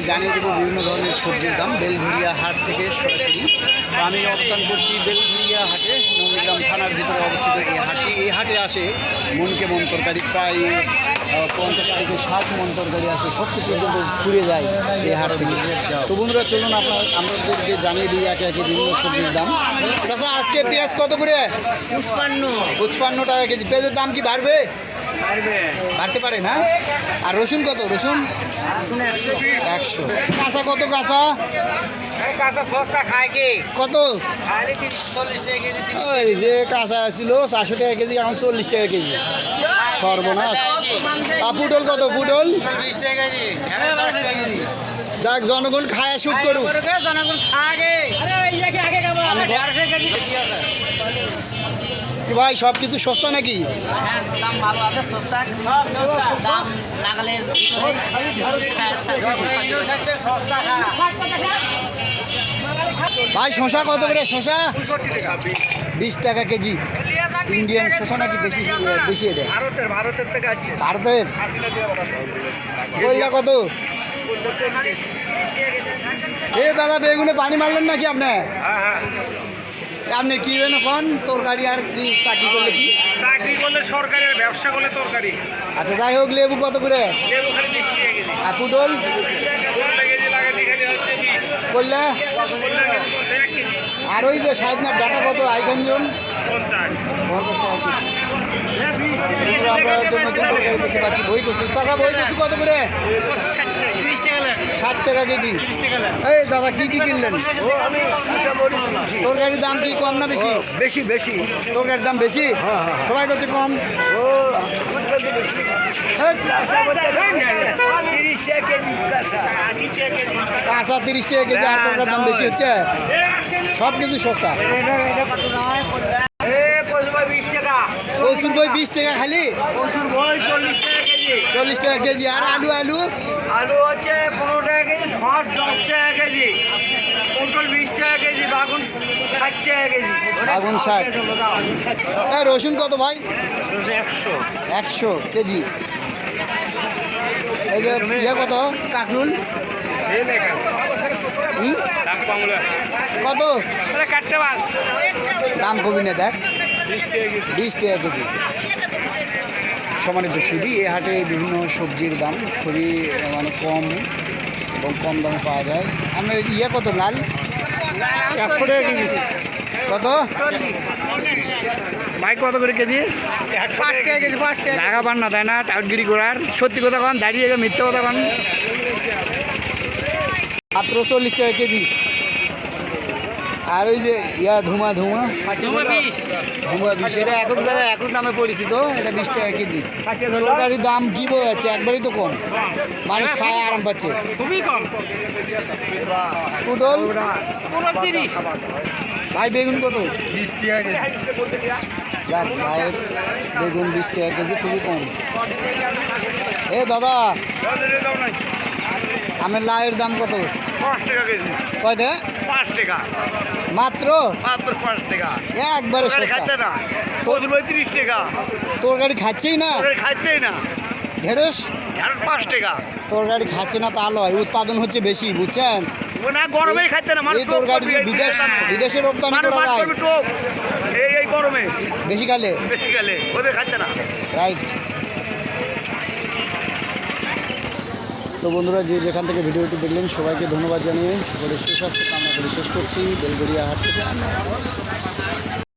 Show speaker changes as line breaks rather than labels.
আপনাদেরকে জানিয়ে দেবো বিভিন্ন ধরনের সবজির দাম বেলঘুরিয়া হাট থেকে সরাসরি। আমি অবস্থান করছি বেলঘুরিয়া হাটে। নন্দীগ্রাম থানার ভিতরে অবস্থিত এই হাটটি। এই হাটে আসে মনকে মন তরকারি। প্রায় পঞ্চাশ থেকে ষাট মন তরকারি আসে সব কিছু কিন্তু ঘুরে যায় এই হাট থেকে। তো বন্ধুরা চলুন আপনার আমাদেরকে জানিয়ে দিই একে একে বিভিন্ন সবজির দাম। চাষা আজকে পেঁয়াজ কত করে?
পুষ্পান্ন
পঁচপান্ন টাকা কেজি। পেঁয়াজের দাম কি বাড়বে? বাড়তে পারে না? আর রসুন কত? রসুন?
একশো।
কাঁচা কত কাঁচা?
কাঁচা সস্তা খায়
কত? ওই যে কাঁচা ছিল চারশো টাকা কেজি এখন চল্লিশ টাকা কেজি। সর্বনাশ। আর পুটল কত? পুটল?
চল্লিশ টাকা কেজি ঢেঁড়স দশ টাকা কেজি।
যাক জনগণ খায় শুট করুক।
জনগণ খাগে
ভাই সব কিছু সস্তা নাকি?
হ্যাঁ দাম ভালো আছে সস্তা। দাম নাগালের
ভাই শশা কত করে? শশা বিশ টাকা কেজি। ইন্ডিয়ান শশা নাকি বেশি? বেশি এটা।
ভারতের ভারতের থেকে আসছে
ভারতের? কইলা কত? এ দাদা বেগুনে পানি মারলেন নাকি আপনি? আপনি কি যেন কন তরকারি আর কি চাকরি করলে কি?
চাকরি করলে সরকারি আর ব্যবসা করলে তরকারি।
আচ্ছা যাই হোক লেবু কত করে?
লেবু খালি বিশ টাকা কেজি।
আর পুটল? করলে? আর ওই যে সাইজনার ডাটা কত? আইকনজন কত করে ষাট টাকা কেজি। এই দাদা কি কি কিনলেন? তরকারির দাম কি কম না বেশি?
বেশি বেশি।
তরকারির দাম বেশি? সবাই করছে কম।
ও তিরিশ টাকা কেজি কাঁচা।
তিরিশ টাকা কেজি আর দাম বেশি হচ্ছে? সব কিছু সস্তা। কচুর বই বিশ টাকা খালি।
বই চল্লিশ টাকা কেজি।
চল্লিশ টাকা কেজি আর আলু আলু?
আলু হচ্ছে পনেরো টাকা কেজি শস দশ টাকা কেজি পটল বিশ টাকা কেজি বাগুন ষাট টাকা কেজি।
বাগুন ষাট। এই রসুন কত ভাই?
একশো।
একশো কেজি। এই যে ইয়ে কত? কাকরুল। কত?
কাটতে পার।
দাম কমি না দেখ।
বিশ টাকা কেজি।
সমানিত সুদি এ হাটে বিভিন্ন সবজির দাম খুবই মানে কম এবং কম দামে পাওয়া যায়। আপনার ইয়ে কত লাল?
একশো টাকা কেজি।
কত? ভাই কত করে কেজি?
টাকা কেজি পাঁচ টাকা
জায়গা পান না তাই না? টাউটগিরি করার সত্যি কথা কন দাঁড়িয়ে গিয়ে মিথ্যে কথা কন। মাত্র চল্লিশ টাকা কেজি। আর ওই যে ইয়া ধুমা ধুমা। ধুমা বিশ এটা একক জায়গায় একক নামে পরিচিত এটা বিশ টাকা কেজি। তরকারির দাম কি বোঝাচ্ছে একবারই তো কম। মানুষ খায় আরাম পাচ্ছে।
খুবই কম।
পুটল? ভাই বেগুন কত?
বিশ টাকা কেজি।
যাক ভাইয়ের বেগুন বিশ টাকা কেজি খুবই কম। এ দাদা আমার লাউয়ের দাম কত?
পাঁচ টাকা কেজি।
কয় দে?
পাঁচ টাকা।
মাত্র?
মাত্র পাঁচ টাকা।
একবারে
খাচ্ছে না? কদুর ভাই তিরিশ টাকা।
তরকারি খাচ্ছেই না?
খাচ্ছেই না।
ঢেঁড়স?
ঢেঁড়স পাঁচ টাকা।
তরকারি খাচ্ছে না তা উৎপাদন হচ্ছে বেশি বুঝছেন?
না গরমেই খাচ্ছে না
এই তরকারি যে বিদেশ বিদেশে রপ্তানি করা যায়।
এই এই গরমে।
বেশি কালে?
বেশি গেলে ওদের খাচ্ছে না।
রাইট। তো বন্ধুরা, যে যেখান থেকে ভিডিওটি দেখলেন, সবাইকে ধন্যবাদ জানিয়ে সকলের সুস্বাস্থ্য কামনা করে শেষ করছি। বেলগড়িয়া হাট থেকে।